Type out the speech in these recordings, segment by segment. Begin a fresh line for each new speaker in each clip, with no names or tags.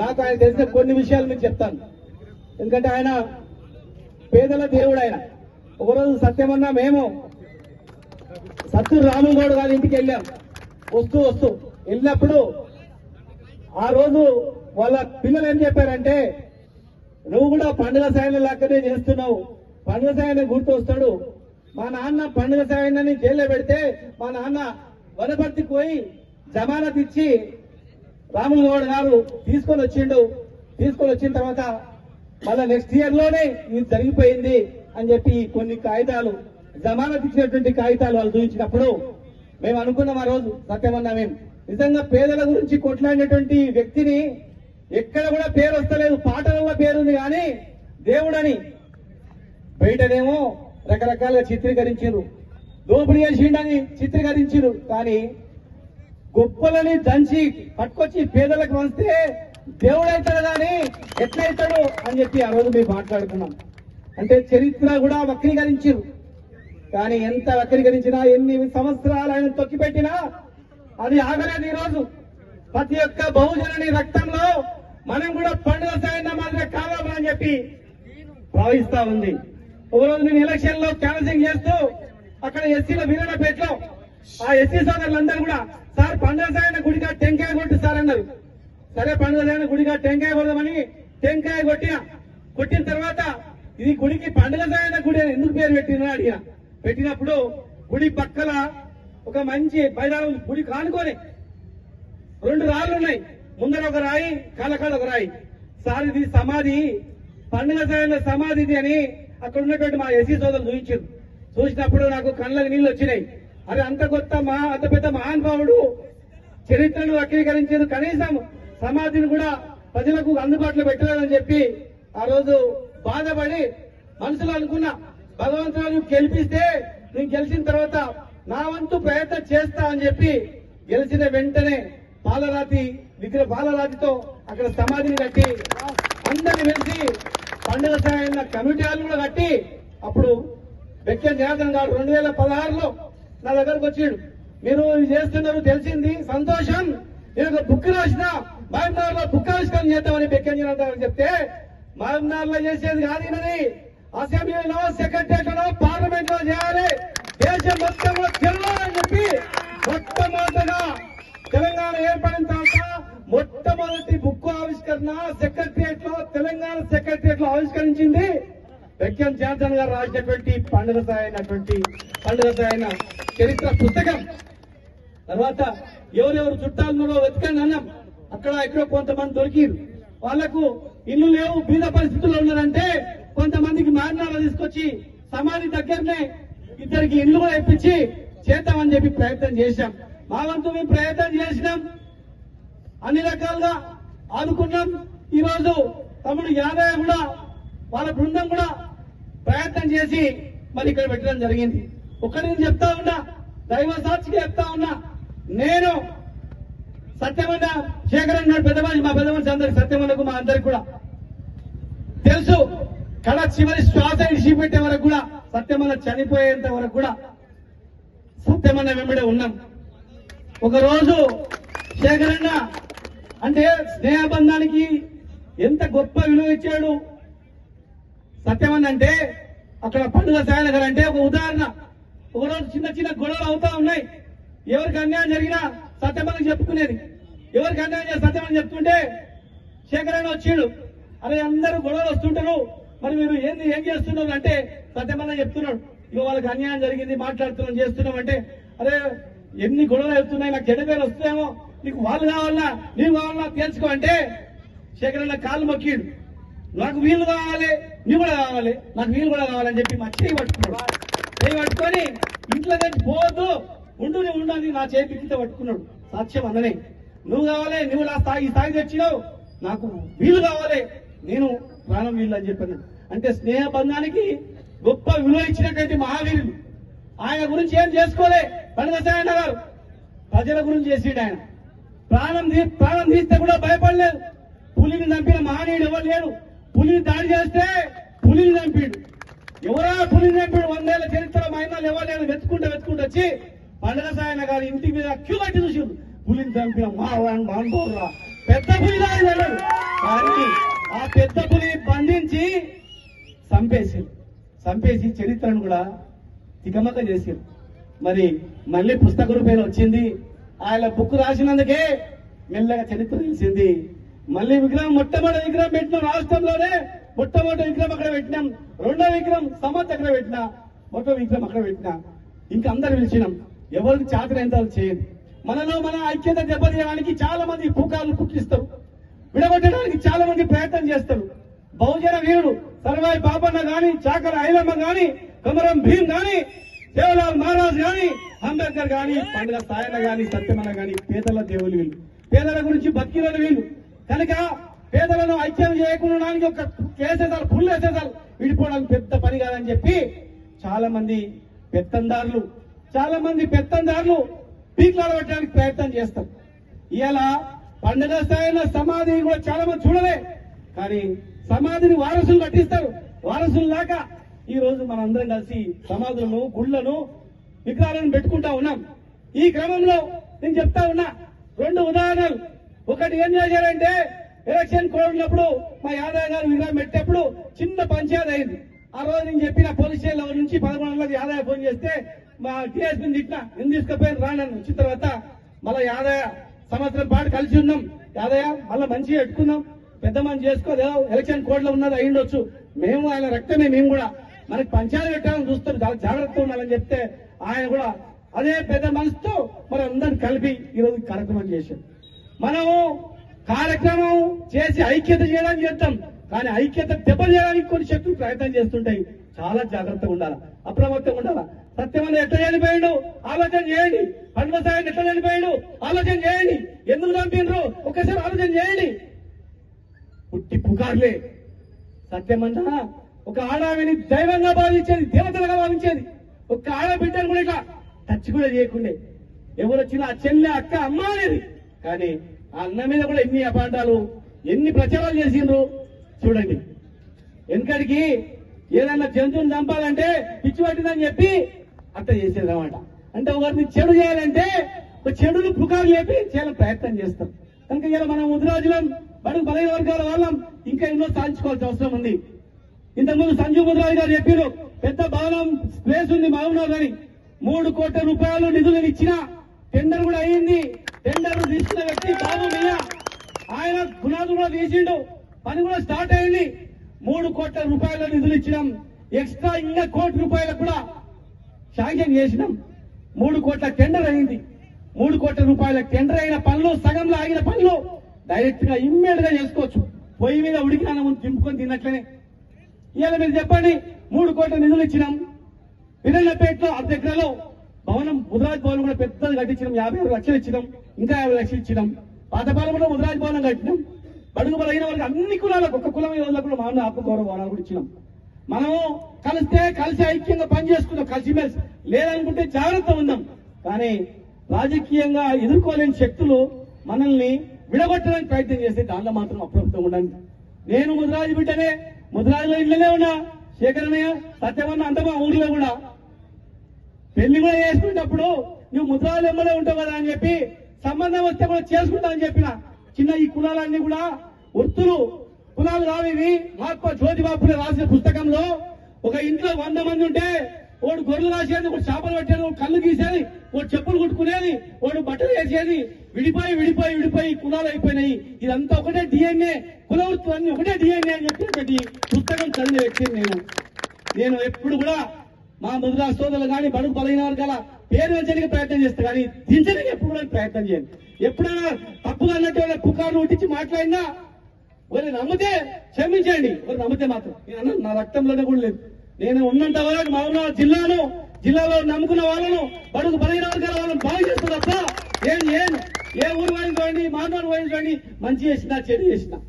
నాకు ఆయన తెలిసిన కొన్ని విషయాలు మీకు చెప్తాను. ఎందుకంటే ఆయన పేదల దేవుడు ఆయన. ఒకరోజు సత్యమన్నా మేము సత్తు రాముగౌడ్ గారి ఇంటికి వెళ్ళాం. వస్తూ వస్తూ వెళ్ళినప్పుడు ఆ రోజు వాళ్ళ పిల్లలు ఏం చెప్పారంటే నువ్వు కూడా పండుగ సాయన లెక్కనే చేస్తున్నావు. పండుగ సాయన గుర్తు వస్తాడు. మా నాన్న పండుగ సాయనని జైల్లో పెడితే మా నాన్న వనపర్తికి పోయి జమానత్ ఇచ్చి రాములు గౌడ్ గారు తీసుకొని వచ్చిండు. తీసుకొని వచ్చిన తర్వాత మళ్ళా నెక్స్ట్ ఇయర్లోనే ఇది జరిగిపోయింది అని చెప్పి కొన్ని కాగితాలు జమానత్ ఇచ్చినటువంటి కాగితాలు వాళ్ళు చూపించినప్పుడు మేము అనుకున్నాం ఆ రోజు సత్యమన్నా మేము. నిజంగా పేదల గురించి కొట్లాడినటువంటి వ్యక్తిని ఎక్కడ కూడా పేరు వస్తలేదు పాటలలో పేరుంది కానీ దేవుడని. బయటనేమో రకరకాలుగా చిత్రీకరించారు. దోపిడీ చేసిండని చిత్రీకరించారు. కానీ గొప్పలని దంచి పట్టుకొచ్చి పేదలకు వంచితే దేవుడు అవుతాడు కానీ ఎట్లయితాడు అని చెప్పి ఆ రోజు మేము మాట్లాడుకున్నాం. అంటే చరిత్ర కూడా వక్రీకరించారు. కానీ ఎంత వక్రీకరించినా ఎన్ని సంవత్సరాలు ఆయన తొక్కిపెట్టినా అది ఆగలేదు ఈ రోజు ప్రతి ఒక్క బహుజనుని రక్తంలో మనం కూడా పండుగ సాయన మాదిరి కావాలని చెప్పి భావిస్తా ఉంది. ఒకరోజు నేను ఎలక్షన్లో క్యాన్సింగ్ చేస్తూ అక్కడ ఎస్సీల వీరనపేటలో ఆ ఎస్సీ సోదరులందరూ కూడా సార్ పండుగ సాయన గుడిగా టెంకాయ కొట్టు సార్ అన్నారు. సరే పండుగ సాయన గుడిగా టెంకాయ కొడదామని టెంకాయ కొట్టిన. కొట్టిన తర్వాత ఇది గుడికి పండుగ సాయన గుడి అని ఎందుకు పేరు పెట్టినా అడిగిన పెట్టినప్పుడు గుడి పక్కల ఒక మంచి బయదారం గుడి కానుకొని రెండు రాళ్ళు ఉన్నాయి. ముందర ఒక రాయి కలకాడ ఒక రాయి. సార్ ఇది సమాధి. పండుగ సాయంలో సమాధి ఇది అని అక్కడ ఉన్నటువంటి మా ఎస్సీ సోదరులు చూపించారు. చూసినప్పుడు నాకు కళ్ళకి నీళ్ళు వచ్చినాయి. అరే అంత కొత్త మా అంత పెద్ద మహానుభావుడు చరిత్రను వక్రీకరించారు కనీసం సమాధిని కూడా ప్రజలకు అందుబాటులో పెట్టలేదని చెప్పి ఆ రోజు బాధపడి మనసులో అనుకున్నా భగవంతుడు గెలిపిస్తే నేను గెలిచిన తర్వాత నా వంతు ప్రయత్నం చేస్తా అని చెప్పి గెలిచిన వెంటనే పాలరాతి విగ్రహ పాలరాతితో అక్కడ సమాధిని కట్టి అందరిని వెలిసి పండుగ సాయన్న కమిటీ కూడా కట్టి అప్పుడు వెక్కె జనార్దన్ గారు రెండు వేల పదహారులో నా దగ్గరకు వచ్చాడు. మీరు చేస్తున్నారు తెలిసింది సంతోషం. నేను ఒక బుక్ రాసిన మహబూబ్నగర్లో బుక్ ఆవిష్కరణ చేద్దామని బెక్కన్ చెప్తే మహబూబ్నగర్లో చేసేది కాదు ఈయనది. అసెంబ్లీలో సెక్రటరియట్లో పార్లమెంట్లో చేయాలి. దేశం మొత్తంలో కూడా చెప్పి మొట్టమొదటగా తెలంగాణ ఏర్పడిన తర్వాత మొట్టమొదటి బుక్ ఆవిష్కరణ సెక్రటరియట్లో తెలంగాణ సెక్రటరియట్లో ఆవిష్కరించింది వెక్యం జాన్సన్ గారు రాసినటువంటి పండుగ సాయనటువంటి పండుగ సాయన చరిత్ర పుస్తకం. తర్వాత ఎవరెవరు చుట్టాలు మనో వెతకండి అన్నాం. అక్కడ ఇక్కడ కొంతమంది దొరికిరు. వాళ్ళకు ఇల్లు లేవు బీద పరిస్థితుల్లో ఉన్నారంటే కొంతమందికి మారణాలు తీసుకొచ్చి సమాధి దగ్గరనే ఇద్దరికి ఇల్లు కూడా ఇప్పించి చేద్దామని చెప్పి ప్రయత్నం చేశాం. మా వంతు మేము ప్రయత్నం చేసినాం. అన్ని రకాలుగా ఆదుకున్నాం. ఈ రోజు తమ్ముడు యాదయ్య కూడా వాళ్ళ బృందం కూడా ప్రయత్నం చేసి మరి ఇక్కడ పెట్టడం జరిగింది. ఒక్కటి నేను చెప్తా ఉన్నా దైవ సాక్షిగా చెప్తా ఉన్నా నేను సత్యమన్న శేఖరన్ గారు పెద్ద మనిషి మా పెద్ద మనిషి అందరికి సత్యమన్నకు మా అందరికి కూడా తెలుసు కడ చివరి శ్వాస విడిచిపెట్టే వరకు కూడా సత్యమన్న చనిపోయేంత వరకు కూడా సత్యమన్న వెంబడే ఉన్నాం. ఒకరోజు శేఖరన్న అంటే స్నేహబంధానికి ఎంత గొప్ప విలువ ఇచ్చాడు సత్యం అంటే అక్కడ పండుగ సాయనగర్ అంటే ఒక ఉదాహరణ. ఒకరోజు చిన్న చిన్న గొడవలు అవుతా ఉన్నాయి. ఎవరికి అన్యాయం జరిగినా సత్యమని చెప్పుకునేది. ఎవరికి అన్యాయం చేసి సత్యమని చెప్తుంటే శేఖరన్న వచ్చిండు. అరే అందరూ గొడవలు వస్తుంటారు. మరి మీరు ఏంది ఏం చేస్తున్నారు అంటే సత్యమన్న చెప్తున్నాడు. ఇక వాళ్ళకి అన్యాయం జరిగింది మాట్లాడుతున్నాం చేస్తున్నాం అంటే అరే ఎన్ని గొడవలు అవుతున్నాయి నాకు చెడ్డ పేరు వస్తాయేమో నీకు వాళ్ళు కావాలా నీవు కావాలా తెలుసుకో అంటే శేఖరన్న కాలు మొక్కిడు. నాకు వీలు కావాలి నువ్వు కూడా కావాలి. నాకు వీలు కూడా కావాలని చెప్పి మా చేయి పట్టుకున్నాడు. చేయి పట్టుకొని ఇంట్లో నుంచి పోవద్దు. ఉండు నువ్వు నా చేయి పిక్కితే పట్టుకున్నాడు. సాక్ష్యం అందనే నువ్వు కావాలి నువ్వు నా స్థాయి ఈ స్థాయి తెచ్చినావు. నాకు వీలు కావాలి. నేను ప్రాణం వీలు అని చెప్పాను. అంటే స్నేహ బంధానికి గొప్ప విలువ ఇచ్చినటువంటి మహావీరులు. ఆయన గురించి ఏం చేసుకోలే? పనిదశాయన గారు ప్రజల గురించి చేసిండు ఆయన. ప్రాణం తీ ప్రాణం తీస్తే కూడా భయపడలేదు. పులిని చంపిన మహనీయుడు ఎవరు లేరు పులిని దాడి చేస్తే పులిని చంపిడు. ఎవరా పులిని చంపిడు? వందేళ్ళ చరిత్ర మైనాలు ఎవరు నేను వెతుకుంటూ వెతుకుంటూ వచ్చి పండగ సాయన గారి ఇంటి మీద క్యూ కట్టి చూసిండు. పులిని చంపిన మా మహానుభావురా పెద్ద పులి దాడి కానీ ఆ పెద్ద పులి బంధించి చంపేసి చంపేసి చరిత్రను కూడా తికమక చేసారు మరి మళ్ళీ పుస్తక రూపేణ వచ్చింది. ఆయన బుక్ రాసినందుకే మెల్లగా చరిత్ర తెలిసింది. మళ్ళీ విగ్రహం మొట్టమొదటి విగ్రహం పెట్టినాం రాష్ట్రంలోనే. మొట్టమొదటి విగ్రహం అక్కడ పెట్టినాం. రెండో విగ్రహం సమర్థ అక్కడ పెట్టినా. మొట్ట విగ్రహం అక్కడ పెట్టినా. ఇంకా అందరు పిలిచినాం. ఎవరికి చాకరి ఎంత చేయండి మనలో మన ఐక్యత దెబ్బతీయడానికి చాలా మంది పుకార్లు పుట్టిస్తారు. విడగొట్టడానికి చాలా మంది ప్రయత్నం చేస్తారు. బహుజన వీరుడు సర్వాయి పాపన్న గాని చాకర ఐలమ్మ గాని కమరం భీం గాని దేవలాల్ మహారాజ్ గాని అంబేద్కర్ గాని పండుగ సాయన గాని సత్యమన్న గాని పేదల దేవులు వీళ్ళు. పేదల గురించి బతికిన వీళ్ళు. కనుక పేదలను ఐక్యం చేయకుండా ఒక కేసేసారు పుల్లు వేసేసారు విడిపోవడానికి పెద్ద పని కాదని చెప్పి చాలా మంది పెత్తందారులు చాలా మంది పెత్తందారులు పీకులాడబెట్టడానికి ప్రయత్నం చేస్తారు. ఇలా పండుగ స్థాయిలో సమాధి కూడా చాలా మంది చూడలే. కానీ సమాధిని వారసులు కట్టిస్తారు. వారసులు లాగా ఈ రోజు మనందరం కలిసి సమాధులను గుళ్ళను విగ్రహాలను పెట్టుకుంటా ఉన్నాం. ఈ క్రమంలో నేను చెప్తా ఉన్నా రెండు ఉదాహరణలు. ఒకటి ఏం చేశారంటే ఎలక్షన్ కోడ్ ఉన్నప్పుడు మా యాదవ్ గారు విగ్రహం పెట్టేప్పుడు చిన్న పంచాయతీ అయింది. ఆ రోజు నేను చెప్పిన పోలీస్ స్టేషన్ నుంచి పదకొండు గంటలకు యాదవ్ ఫోన్ చేస్తే మా టీఎస్పీని తిట్టిన నేను తీసుకుపోయిన రాను వచ్చిన తర్వాత మళ్ళీ యాదయ్య సంవత్సరం పాటు కలిసి ఉన్నాం. యాదయ్య మళ్ళీ మంచిగా పెట్టుకున్నాం. పెద్ద మంది చేసుకోదు ఎలక్షన్ కోడ్లో ఉన్నది అయ్యిండొచ్చు మేము ఆయన రక్తమే మేము కూడా. మనకి పంచాయతీ పెట్టాలని చూస్తారు చాలా జాగ్రత్తగా ఉండాలని చెప్తే ఆయన కూడా అదే పెద్ద మనసుతో మరి అందరిని కలిపి ఈరోజు కార్యక్రమం చేశాం మనము కార్యక్రమం చేసి ఐక్యత చేయడానికి చేస్తాం. కానీ ఐక్యత దెబ్బ చేయడానికి కొన్ని శక్తులు ప్రయత్నం చేస్తుంటాయి. చాలా జాగ్రత్తగా ఉండాలి. అప్రమత్తంగా ఉండాలి. సత్యమన్న ఎట్లా చనిపోయాడు? ఆలోచన చేయండి. పండుగ ఎట్లా చనిపోయాడు? ఆలోచన చేయండి. ఎందుకు చంపిండ్రు? ఒకసారి ఆలోచన చేయండి. పుట్టి పుకార్లే. సత్యమన్న ఒక ఆడావిని దైవంగా భావించేది దేవతలుగా భావించేది. ఒక ఆడబిడ్డను కూడా ఇట్లా టచ్ కూడా చేయకుండే. ఎవరు వచ్చినా ఆ చెల్లె అక్క అమ్మ అనేది కానీ ఆ అన్న మీద కూడా ఎన్ని అపాండాలు ఎన్ని ప్రచారాలు చేసిండ్రు? చూడండి. వెనకడికి ఏదైనా జంతువుని చంపాలంటే పిచ్చి పట్టిందని చెప్పి అట్ట చేసేది అనమాట అంటే ఒకరిని చెడు చేయాలంటే ఒక చెడును పుకారు లేపి చేయాలని ప్రయత్నం చేస్తాం. కనుక ఇలా మనం ముద్రాజులం బడుగు బలైన వర్గాల వాళ్ళం ఇంకా ఎన్నో సాధించుకోవాల్సిన అవసరం ఉంది. ఇంతకుముందు సంజీవ్ ముద్రాజు గారు చెప్పారు పెద్ద భవనం ప్లేస్ ఉంది మహబూబ్నగర్ అని మూడు కోట్ల రూపాయలు నిధులు ఇచ్చిన టెండర్ కూడా అయింది. టెండర్ తీసుకున్న వ్యక్తి బాబు మియా ఆయన పునాదు కూడా తీసిండు. పని కూడా స్టార్ట్ అయింది. మూడు కోట్ల రూపాయల నిధులు ఇచ్చినాం. ఎక్స్ట్రా ఇంకా కోటి రూపాయలకు కూడా శాంక్షన్ చేసినాం. మూడు కోట్ల టెండర్ అయింది. మూడు కోట్ల రూపాయల టెండర్ అయిన పనులు సగంలో ఆగిన పనులు డైరెక్ట్గా ఇమ్మీడియట్గా చేసుకోవచ్చు. పొయ్యి మీద ఉడికిన ముందు దింపుకొని తిన్నట్లనే. ఇవాళ మీరు చెప్పండి మూడు కోట్ల నిధులు ఇచ్చినాం. విరళ్ళపేటలో అర్ధ ఎకరాలో భవనం ముద్రాజ్ భవనం కూడా పెద్దది కట్టించినాం. యాభై ఆరు లక్షలు ఇచ్చినాం. ఇంకా యాభై లక్షలు ఇచ్చినాం. కూడా ముద్రాజ్ భవనం కట్టినాం. బడుగు బలైన వాళ్ళకి అన్ని కులాలకు ఒక కులం వాళ్ళకు కూడా మామూలు ఆత్మ గౌరవ భవనాలు కూడా ఇచ్చినాం. మనము కలిస్తే కలిసి ఐక్యంగా పనిచేసుకుందాం కలిసిమెలిసి. లేదనుకుంటే జాగ్రత్త ఉందాం. కానీ రాజకీయంగా ఎదుర్కోలేని శక్తులు మనల్ని విడగొట్టడానికి ప్రయత్నం చేస్తే దానిలో మాత్రం అప్రమత్తం ఉండండి. నేను ముద్రాజు బిడ్డనే ముద్రాజులో ఇళ్ళనే ఉన్నా. శేఖరణయ్య సత్యమన్న అంత మా ఊర్లో కూడా. పెళ్ళి కూడా చేసుకునేటప్పుడు నువ్వు ముద్రాలెమ్మలే ఉంటావు కదా అని చెప్పి సంబంధం వస్తే కూడా చేసుకుంటా అని చెప్పిన. చిన్న ఈ కులాలన్నీ కూడా వృత్తులు కులాలు రావివి మహాత్మా జ్యోతిబాపులే రాసిన పుస్తకంలో ఒక ఇంట్లో వంద మంది ఉంటే వాడు గొర్రెలు రాసేది ఒకటి చేపలు పెట్టేది ఒకటి కళ్ళు గీసేది ఒకటి చెప్పులు కుట్టుకునేది వాడు బట్టలు వేసేది. విడిపోయి విడిపోయి విడిపోయి కులాలు అయిపోయినాయి. ఇదంతా ఒకటే డిఎన్ఏ కుల వృత్తులు అన్ని ఒకటే డిఎన్ఏ అని చెప్పి పుస్తకం చదివిన వ్యక్తిని నేను. నేను ఎప్పుడు కూడా మా ముద్రా సోదరులు కానీ బడుగు బలైన వర్గాల పేరు పెంచడానికి ప్రయత్నం చేస్తే కానీ దించడానికి ఎప్పుడు కూడా ప్రయత్నం చేయండి ఎప్పుడైనా తప్పుగా అన్నట్టు పుకారు ఉట్టించి మాట్లాడినా మరి నమ్మితే క్షమించండి. మరి నమ్మితే మాత్రం. నేను నా రక్తంలోనే కూడా లేదు. నేను ఉన్నంత వరకు మా ఉన్న జిల్లాను జిల్లాలో నమ్ముకున్న వాళ్ళను బడుగు బలైన వర్గాల వాళ్ళని బాగు చేస్తా తప్ప ఏం ఏం ఏ ఊరు వాయించుకోండి మానవాడు వాయించుకోండి మంచి చేసినా చెడు చేసినా.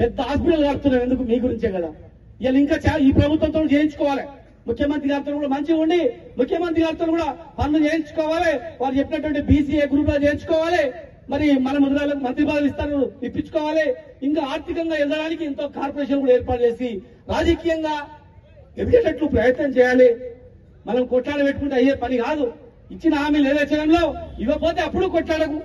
పెద్ద హాస్పిటల్ కడుతున్నాం ఎందుకు? మీ గురించే కదా. ఇలా ఇంకా చా- ఈ ప్రభుత్వంతో చేయించుకోవాలి. ముఖ్యమంత్రి గారితో కూడా మంచిగా ఉండి ముఖ్యమంత్రి గారితో కూడా పనులు చేయించుకోవాలి. వారు చెప్పినటువంటి బీసీఏ గ్రూప్లో చేయించుకోవాలి. మరి మన ముద్రాలకు మంత్రి పదవులు ఇస్తారు ఇప్పించుకోవాలి. ఇంకా ఆర్థికంగా ఎదగడానికి ఎంతో కార్పొరేషన్ కూడా ఏర్పాటు చేసి రాజకీయంగా ఎదిగేటట్లు ప్రయత్నం చేయాలి. మనం కొట్లాడ పెట్టుకుంటే అయ్యే పని కాదు. ఇచ్చిన హామీ నెరవేర్చడంలో ఇవ్వకపోతే అప్పుడు కొట్లాడకు.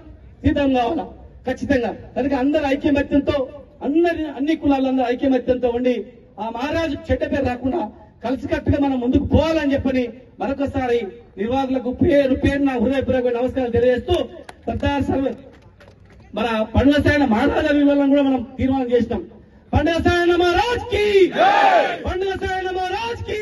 సిద్ధం కావాలా? ఖచ్చితంగా. కనుక అందరు ఐక్యమత్యంతో అందరి అందరి అన్ని కులాలందరూ ఐక్యమత్యంతో ఉండి ఆ మహారాజు చెడ్డ పేరు రాకుండా కలిసికట్టుగా మనం ముందుకు పోవాలని చెప్పని మరొకసారి నిర్వాహకులకు పేరు పేరున హృదయపూర్వక నమస్కారాలు తెలియజేస్తూ సర్దార్ సర్వ మన పండుగ సాయన మహారాజా వివరాలను కూడా మనం తీర్మానం చేసినాం. పండుగ సాయన మహారాజ్కి పండుగ సాయన మహారాజ్కి